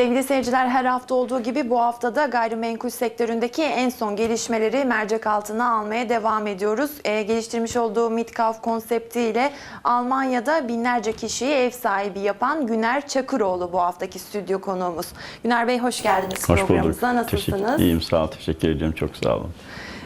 Sevgili seyirciler her hafta olduğu gibi bu haftada gayrimenkul sektöründeki en son gelişmeleri mercek altına almaya devam ediyoruz. Ee, geliştirmiş olduğu Midkaf konseptiyle Almanya'da binlerce kişiyi ev sahibi yapan Güner Çakıroğlu bu haftaki stüdyo konuğumuz. Güner Bey hoş geldiniz Hoş bulduk. programımıza. Teşekkür, Nasılsınız? iyiyim sağ ol. Teşekkür ediyorum. Çok sağ olun.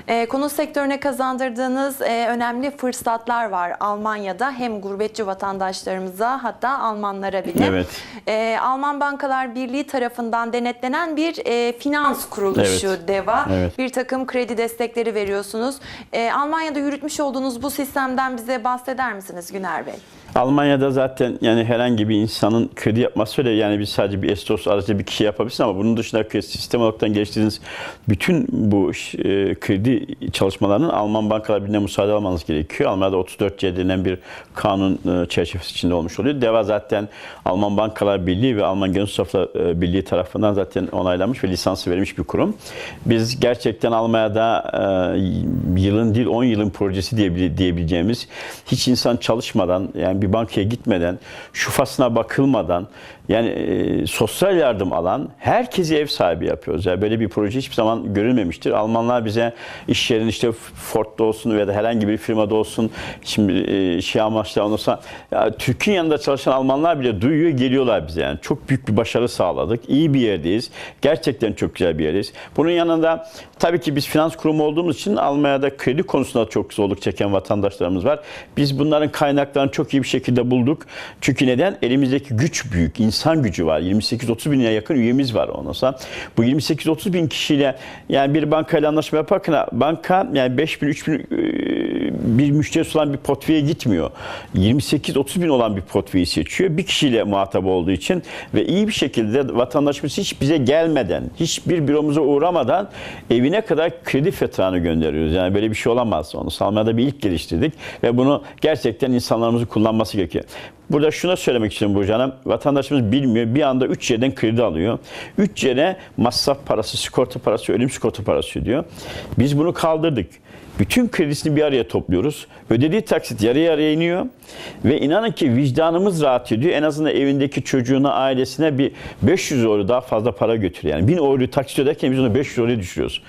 Ee, konut sektörüne kazandırdığınız e, önemli fırsatlar var Almanya'da hem gurbetçi vatandaşlarımıza hatta Almanlara bile. Evet. Ee, Alman Bankalar Birliği tarafından denetlenen bir e, finans kuruluşu Evet. DEVA. Evet. Bir takım kredi destekleri veriyorsunuz. Ee, Almanya'da yürütmüş olduğunuz bu sistemden bize bahseder misiniz Güner Bey? Almanya'da zaten yani herhangi bir insanın kredi yapması öyle yani biz sadece bir estos aracı bir kişi yapabilirsin ama bunun dışında sistem olarak geliştirdiğiniz bütün bu e, kredi çalışmalarının Alman bankalar birliğine müsaade almanız gerekiyor. Almanya'da 34C denilen bir kanun e, çerçevesi içinde olmuş oluyor. DEVA zaten Alman Bankalar Birliği ve Alman Genel Safra e, Birliği tarafından zaten onaylanmış ve lisansı verilmiş bir kurum. Biz gerçekten Almanya'da e, yılın değil 10 yılın projesi diye diyebileceğimiz hiç insan çalışmadan yani bir bankaya gitmeden şu fasına bakılmadan yani e, sosyal yardım alan herkesi ev sahibi yapıyoruz. Yani böyle bir proje hiçbir zaman görülmemiştir. Almanlar bize iş yerinin işte Ford'da olsun veya da herhangi bir firmada olsun şimdi e, şey amaçlı sonra ya, Türk'ün yanında çalışan Almanlar bile duyuyor geliyorlar bize yani. Çok büyük bir başarı sağladık. İyi bir yerdeyiz. Gerçekten çok güzel bir yerdeyiz. Bunun yanında tabii ki biz finans kurumu olduğumuz için Almanya'da kredi konusunda çok zorluk çeken vatandaşlarımız var. Biz bunların kaynaklarını çok iyi bir şekilde bulduk. Çünkü neden? Elimizdeki güç büyük. insan gücü var. 28-30 bine yakın üyemiz var ondan sonra. Bu 28-30 bin kişiyle yani bir bankayla anlaşma yaparken banka yani 5 bin, 3 bin bir müşterisi olan bir portföye gitmiyor. 28-30 bin olan bir portföyü seçiyor. Bir kişiyle muhatap olduğu için ve iyi bir şekilde vatandaşımız hiç bize gelmeden, hiçbir büromuza uğramadan evine kadar kredi fetranı gönderiyoruz. Yani böyle bir şey olamaz. Onu Almanya'da bir ilk geliştirdik ve bunu gerçekten insanlarımızın kullanması gerekiyor. Burada şuna söylemek istiyorum Burcu Hanım. Vatandaşımız bilmiyor. Bir anda 3 yerden kredi alıyor. 3 yere masraf parası, sigorta parası, ölüm sigorta parası ödüyor. Biz bunu kaldırdık. Bütün kredisini bir araya topluyoruz. Ödediği taksit yarı yarıya iniyor. Ve inanın ki vicdanımız rahat ediyor. En azından evindeki çocuğuna, ailesine bir 500 euro daha fazla para götürüyor. Yani 1000 euroyu taksit öderken biz onu 500 euroya düşürüyoruz.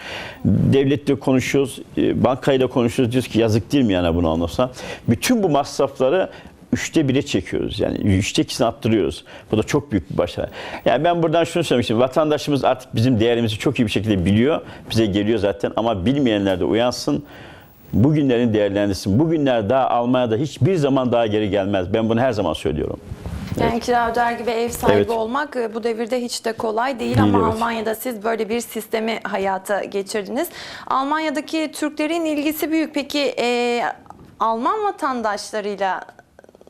Devletle konuşuyoruz, e, bankayla konuşuyoruz. Diyoruz ki yazık değil mi yani bunu anlasa. Bütün bu masrafları üçte bire çekiyoruz. Yani üçte ikisini attırıyoruz. Bu da çok büyük bir başarı. Yani ben buradan şunu söylemek istiyorum. Vatandaşımız artık bizim değerimizi çok iyi bir şekilde biliyor. Bize geliyor zaten ama bilmeyenler de uyansın. Bugünlerin değerlendirsin. Bugünler daha Almanya'da hiçbir zaman daha geri gelmez. Ben bunu her zaman söylüyorum. Yani kira öder gibi ev sahibi Evet. olmak e, bu devirde hiç de kolay değil, Değil, ama evet. Almanya'da siz böyle bir sistemi hayata geçirdiniz. Almanya'daki Türklerin ilgisi büyük. Peki e, Alman vatandaşlarıyla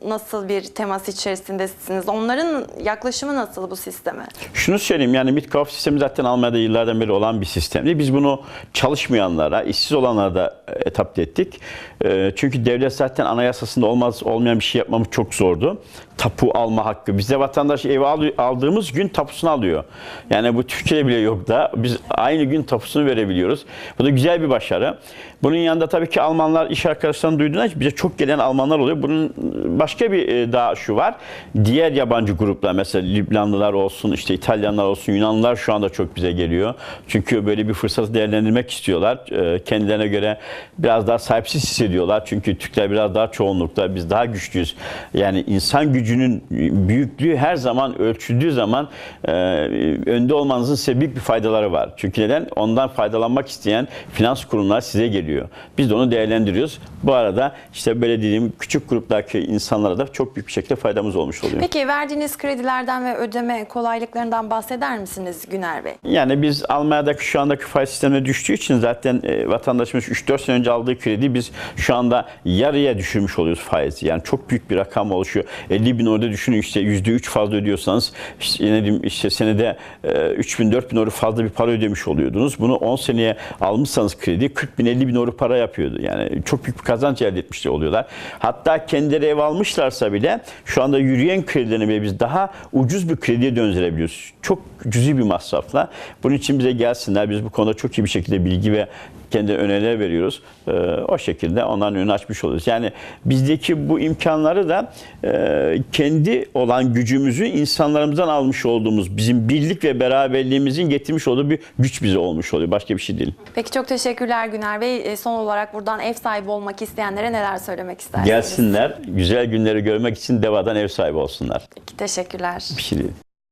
nasıl bir temas içerisindesiniz? Onların yaklaşımı nasıl bu sisteme? Şunu söyleyeyim yani Midcraft sistemi zaten Almanya'da yıllardan beri olan bir sistemdi. Biz bunu çalışmayanlara, işsiz olanlara da etapte ettik. Ee, Çünkü devlet zaten anayasasında olmaz olmayan bir şey yapmamız çok zordu. Tapu alma hakkı. Bizde vatandaş evi al- aldığımız gün tapusunu alıyor. Yani bu Türkiye'de bile yok da biz aynı gün tapusunu verebiliyoruz. Bu da güzel bir başarı. Bunun yanında tabii ki Almanlar iş arkadaşlarını duyduğunda bize çok gelen Almanlar oluyor. Bunun başka bir e, daha şu var. Diğer yabancı gruplar mesela Lübnanlılar olsun, işte İtalyanlar olsun, Yunanlılar şu anda çok bize geliyor. Çünkü böyle bir fırsatı değerlendirmek istiyorlar. E, Kendilerine göre biraz daha sahipsiz hissediyorlar. Çünkü Türkler biraz daha çoğunlukta, biz daha güçlüyüz. Yani insan gücünün büyüklüğü her zaman ölçüldüğü zaman e, önde olmanızın size büyük bir faydaları var. Çünkü neden? Ondan faydalanmak isteyen finans kurumlar size geliyor. Biz de onu değerlendiriyoruz. Bu arada işte böyle dediğim küçük gruptaki insanlara da çok büyük bir şekilde faydamız olmuş oluyor. Peki verdiğiniz kredilerden ve ödeme kolaylıklarından bahseder misiniz Güner Bey? Yani biz Almanya'daki şu andaki faiz sistemine düştüğü için zaten e, vatandaşımız 3-4 sene önce aldığı kredi biz şu anda yarıya düşürmüş oluyoruz faizi. Yani çok büyük bir rakam oluşuyor. 50 bin orada düşünün işte %3 fazla ödüyorsanız işte, ne diyeyim, işte senede e, 3 bin 4 bin euro fazla bir para ödemiş oluyordunuz. Bunu 10 seneye almışsanız kredi 40 bin 50 bin euro para yapıyordu. Yani çok büyük bir kazanç elde etmiş oluyorlar. Hatta kendileri ev almış almışlarsa bile şu anda yürüyen kredilerini bile biz daha ucuz bir krediye döndürebiliyoruz. Çok cüzi bir masrafla. Bunun için bize gelsinler. Biz bu konuda çok iyi bir şekilde bilgi ve kendi öneriler veriyoruz. Ee, o şekilde onların önünü açmış oluyoruz. Yani bizdeki bu imkanları da e, kendi olan gücümüzü insanlarımızdan almış olduğumuz, bizim birlik ve beraberliğimizin getirmiş olduğu bir güç bize olmuş oluyor. Başka bir şey değil. Peki çok teşekkürler Güner Bey. E, Son olarak buradan ev sahibi olmak isteyenlere neler söylemek istersiniz? Gelsinler, güzel günleri görmek için Deva'dan ev sahibi olsunlar. Teşekkürler. Bir şey değil.